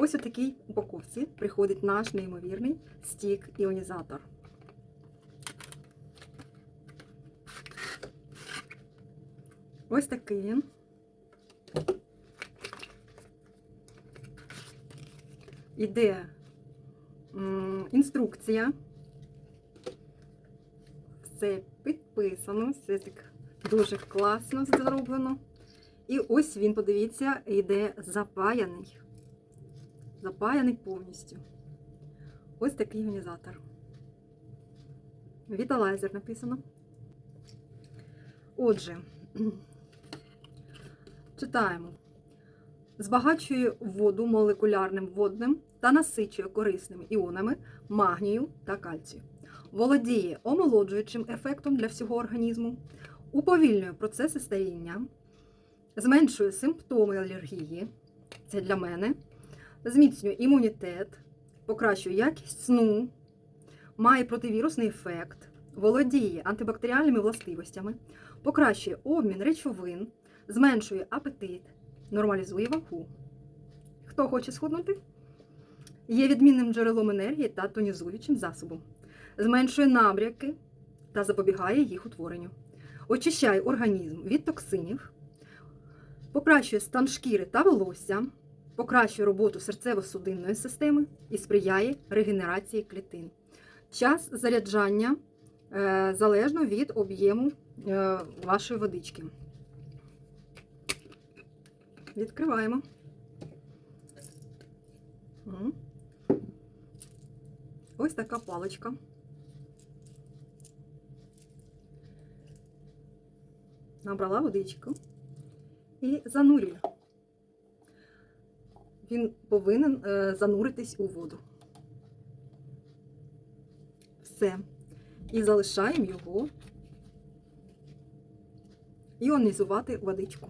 Ось у такій упаковці приходить наш неймовірний стік іонізатор. Ось такий він. Іде інструкція. Все підписано, все так дуже класно зроблено. І ось він, подивіться, йде запаяний. Запаяний повністю. Ось такий іонізатор. Віталайзер написано. Отже, читаємо. Збагачує воду молекулярним водним та насичує корисними іонами магнію та кальцію. Володіє омолоджуючим ефектом для всього організму, уповільнює процеси старіння, зменшує симптоми алергії. Це для мене. Зміцнює імунітет, покращує якість сну, має противірусний ефект, володіє антибактеріальними властивостями, покращує обмін речовин, зменшує апетит, нормалізує вагу. Хто хоче схуднути? Є відмінним джерелом енергії та тонізуючим засобом. Зменшує набряки та запобігає їх утворенню. Очищає організм від токсинів, покращує стан шкіри та волосся, покращує роботу серцево-судинної системи і сприяє регенерації клітин. Час заряджання е, залежно від об'єму е, вашої водички. Відкриваємо. Ось така паличка. Набрала водичку і занурюю. Він повинен е, зануритись у воду. Все. І залишаємо його іонізувати водичку.